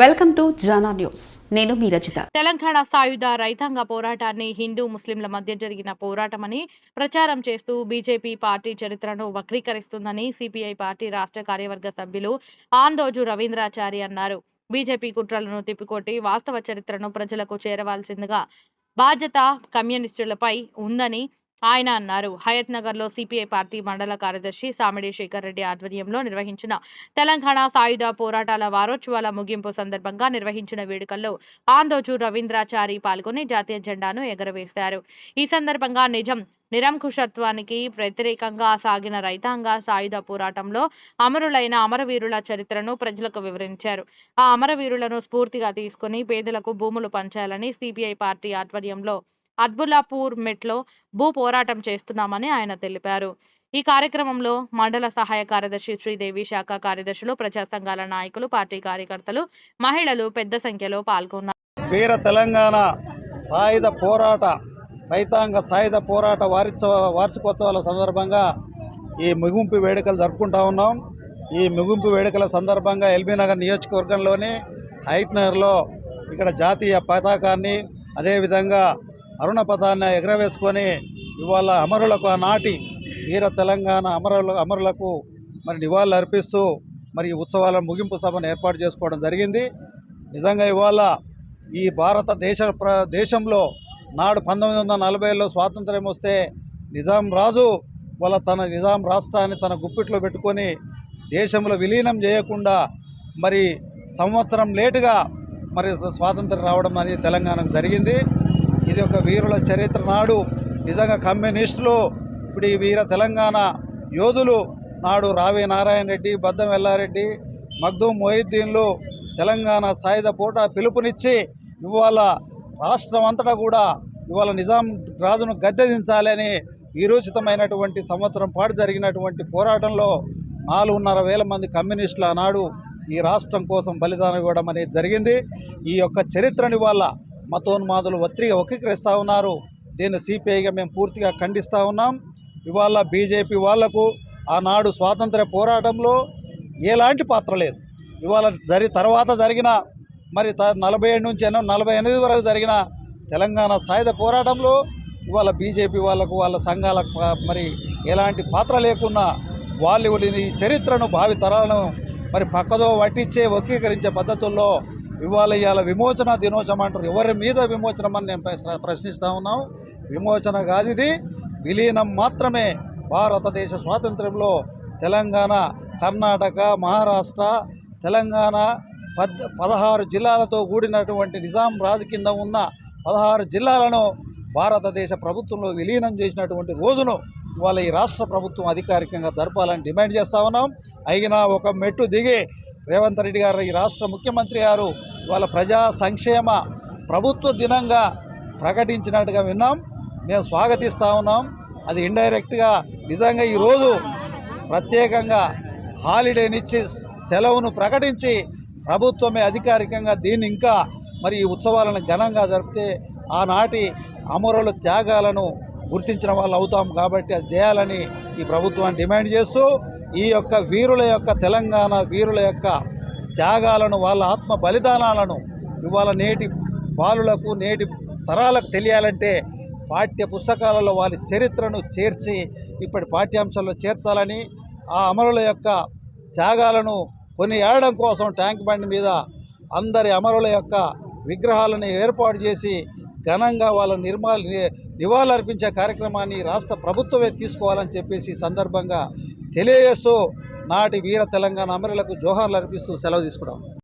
Welcome to Jana news. నేను మీ రచిత. తెలంగాణ సాయుధ రైతాంగ పోరాటాన్ని హిందూ ముస్లింల మధ్య జరిగిన పోరాటమని ప్రచారం చేస్తూ బీజేపీ పార్టీ చరిత్రను వక్రీకరిస్తుందని సిపిఐ పార్టీ రాష్ట్ర కార్యవర్గ సభ్యులు ఆందోజు రవీంద్రాచారి అన్నారు. బీజేపీ కుట్రలను తిప్పికొట్టి వాస్తవ చరిత్రను ప్రజలకు చేరవాల్సిందిగా బాధ్యత కమ్యూనిస్టులపై ఉందని ఆయన అన్నారు. హయత్ నగర్లో సిపిఐ పార్టీ మండల కార్యదర్శి సామిడి శేఖర్ రెడ్డి ఆధ్వర్యంలో నిర్వహించిన తెలంగాణ సాయుధ పోరాటాల వారోత్సవాల ముగింపు సందర్భంగా నిర్వహించిన వేడుకల్లో ఆందోజు రవీంద్రాచారి పాల్గొని జాతీయ జెండాను ఎగరవేశారు. ఈ సందర్భంగా నిజం నిరంకుశత్వానికి వ్యతిరేకంగా సాగిన రైతాంగ సాయుధ పోరాటంలో అమరులైన అమరవీరుల చరిత్రను ప్రజలకు వివరించారు. ఆ అమరవీరులను స్ఫూర్తిగా తీసుకుని పేదలకు భూములు పంచాలని సిపిఐ పార్టీ ఆధ్వర్యంలో అద్బుల్లాపూర్ మెట్లో భూ పోరాటం చేస్తున్నామని ఆయన తెలిపారు. ఈ కార్యక్రమంలో మండల సహాయ కార్యదర్శి శ్రీదేవి శాఖ కార్యదర్శులు ప్రజా సంఘాల నాయకులు పార్టీ కార్యకర్తలు మహిళలు పెద్ద సంఖ్యలో పాల్గొన్నారు. వీర తెలంగాణ సాయుధ పోరాట రైతాంగ సాయుధ పోరాట వారిత్సవ వార్షికోత్సవాల సందర్భంగా ఈ ముగింపు వేడుకలు జరుపుకుంటా ఉన్నాం. ఈ ముగింపు వేడుకల సందర్భంగా ఎల్బీ నగర్ నియోజకవర్గంలోని హైట్నగర్లో ఇక్కడ జాతీయ పతాకాన్ని అదేవిధంగా అరుణ పదాన్ని ఎగరవేసుకొని ఇవాళ అమరులకు ఆనాటి వీర తెలంగాణ అమరుల అమరులకు మరి నివాళులు అర్పిస్తూ మరి ఉత్సవాల ముగింపు సభను ఏర్పాటు చేసుకోవడం జరిగింది. నిజంగా ఇవాళ ఈ భారతదేశ ప్ర దేశంలో నాడు పంతొమ్మిది వందల నలభైలో స్వాతంత్ర్యం వస్తే నిజాం రాజు వాళ్ళ తన నిజాం రాష్ట్రాన్ని తన గుప్పిట్లో పెట్టుకొని దేశంలో విలీనం చేయకుండా మరి సంవత్సరం లేటుగా మరి స్వాతంత్రం రావడం అనేది తెలంగాణకు జరిగింది. ఇది ఒక వీరుల చరిత్ర నాడు. నిజంగా కమ్యూనిస్టులు ఇప్పుడు ఈ వీర తెలంగాణ యోధులు నాడు రావి నారాయణ రెడ్డి బద్దం ఎల్లారెడ్డి మగ్దూమ్ మొహిద్దీన్లు తెలంగాణ సాయుధ పూట పిలుపునిచ్చి ఇవాళ రాష్ట్రం అంతటా కూడా ఇవాళ నిజాం రాజును గద్దెదించాలని వీరోచితమైనటువంటి సంవత్సరం పాటు జరిగినటువంటి పోరాటంలో నాలుగున్నర వేల మంది కమ్యూనిస్టులు ఆనాడు ఈ రాష్ట్రం కోసం బలిదానం ఇవ్వడం అనేది జరిగింది. ఈ యొక్క చరిత్రని వాళ్ళ మతోన్మాదులు ఒత్తిగా వక్రీకరిస్తూ ఉన్నారు. దీన్ని సిపిఐగా మేము పూర్తిగా ఖండిస్తూ ఉన్నాం. ఇవాళ బీజేపీ వాళ్ళకు ఆనాడు స్వాతంత్ర పోరాటంలో ఎలాంటి పాత్ర లేదు. ఇవాళ జరి తర్వాత జరిగిన మరి త నలభై ఏడు నుంచి నలభై ఎనిమిది వరకు జరిగిన తెలంగాణ సాయుధ పోరాటంలో ఇవాళ బీజేపీ వాళ్ళకు వాళ్ళ సంఘాలకు మరి ఎలాంటి పాత్ర లేకున్నా వాళ్ళు ఈ చరిత్రను భావి తరాలను మరి పక్కదో పట్టించే వక్రీకరించే పద్ధతుల్లో ఇవాళ ఇవాళ విమోచన దినోత్సవం అంటారు. ఎవరి మీద విమోచనం అని నేను ప్రశ్నిస్తా ఉన్నాం విమోచన కాదు ఇది. విలీనం మాత్రమే. భారతదేశ స్వాతంత్రంలో తెలంగాణ కర్ణాటక మహారాష్ట్ర తెలంగాణ పద్ పదహారు జిల్లాలతో కూడినటువంటి నిజాం రాజు కింద ఉన్న పదహారు జిల్లాలను భారతదేశ ప్రభుత్వంలో విలీనం చేసినటువంటి రోజును ఇవాళ ఈ రాష్ట్ర ప్రభుత్వం అధికారికంగా జరపాలని డిమాండ్ చేస్తా ఉన్నాం. అయినా ఒక మెట్టు దిగి రేవంత్ రెడ్డి గారు ఈ రాష్ట్ర ముఖ్యమంత్రి గారు వాళ్ళ ప్రజా సంక్షేమ ప్రభుత్వ దినంగా ప్రకటించినట్టుగా విన్నాం. మేము స్వాగతిస్తూ ఉన్నాం. అది ఇండైరెక్ట్గా నిజంగా ఈరోజు ప్రత్యేకంగా హాలిడేనిచ్చి సెలవును ప్రకటించి ప్రభుత్వమే అధికారికంగా దీన్ని ఇంకా మరి ఈ ఉత్సవాలను ఘనంగా జరిపితే ఆనాటి అమరుల త్యాగాలను గుర్తించిన వాళ్ళు అవుతాం కాబట్టి అది చేయాలని ఈ ప్రభుత్వాన్ని డిమాండ్ చేస్తూ ఈ యొక్క వీరుల యొక్క తెలంగాణ వీరుల యొక్క త్యాగాలను వాళ్ళ ఆత్మ బలిదానాలను ఇవాళ నేటి బాలులకు నేటి తరాలకు తెలియాలంటే పాఠ్య పుస్తకాలలో వారి చరిత్రను చేర్చి ఇప్పటి పాఠ్యాంశాల్లో చేర్చాలని ఆ అమరుల యొక్క త్యాగాలను కొన్ని ఏడడం కోసం ట్యాంక్ బండ్ మీద అందరి అమరుల యొక్క విగ్రహాలను ఏర్పాటు చేసి ఘనంగా వాళ్ళ నిర్మా నివాళులర్పించే కార్యక్రమాన్ని రాష్ట్ర ప్రభుత్వమే తీసుకోవాలని చెప్పేసి సందర్భంగా తెలియజేస్తూ నాటి వీర తెలంగాణ అమరులకు జోహార్లు అర్పిస్తూ సెలవు తీసుకున్నాం